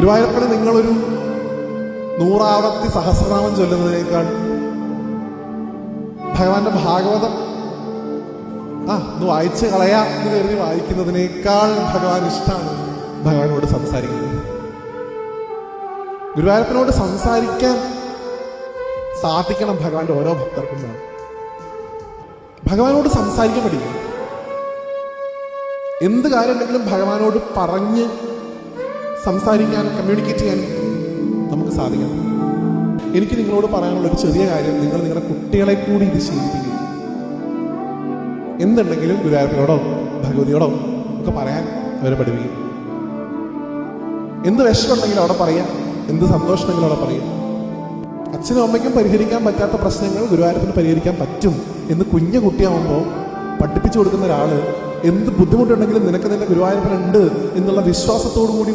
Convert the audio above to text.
ഗുരുവായൂരപ്പന് നിങ്ങളൊരു നൂറാവത്തി സഹസ്രനാമം ചൊല്ലുന്നതിനേക്കാൾ ഭഗവാന്റെ ഭാഗവതം ആ ഒന്ന് വായിച്ച് കളയാം എന്ന് കരുതി വായിക്കുന്നതിനേക്കാൾ ഭഗവാൻ ഇഷ്ടമാണ് ഭഗവാനോട് സംസാരിക്കുന്നത് ഗുരുവായൂരപ്പനോട് സംസാരിക്കാൻ സാധിക്കണം ഭഗവാന്റെ ഓരോ ഭക്തർക്കും. ഭഗവാനോട് സംസാരിക്കാൻ പഠിക്കണം എന്ത് കാര്യമുണ്ടെങ്കിലും ഭഗവാനോട് പറഞ്ഞ് സംസാരിക്കാനും കമ്മ്യൂണിക്കേറ്റ് ചെയ്യാൻ നമുക്ക് സാധിക്കണം. എനിക്ക് നിങ്ങളോട് പറയാനുള്ള ഒരു ചെറിയ കാര്യം നിങ്ങൾ നിങ്ങളുടെ കുട്ടികളെ കൂടി ഇത് ശീലിപ്പിക്കും. എന്തുണ്ടെങ്കിലും ഗുരുവായൂരപ്പനോടോ ഭഗവതിയോടോ ഒക്കെ പറയാൻ അവരെ പഠിപ്പിക്കും. എന്ത് വിഷമുണ്ടെങ്കിലും അവിടെ പറയാം. എന്ത് സന്തോഷമുണ്ടെങ്കിലും അവിടെ പറയാം. അച്ഛനും അമ്മയ്ക്കും പരിഹരിക്കാൻ പറ്റാത്ത പ്രശ്നങ്ങൾ ഗുരുവായൂരപ്പന് പരിഹരിക്കാൻ പറ്റും എന്ന് കുഞ്ഞു കുട്ടിയാവുമ്പോൾ പഠിപ്പിച്ചു കൊടുക്കുന്ന ഒരാൾ എന്ത് ബുദ്ധിമുട്ടുണ്ടെങ്കിലും നിനക്ക് നിന്റെ ഗുരുവായൂരപ്പനുണ്ട് എന്നുള്ള വിശ്വാസത്തോടു കൂടി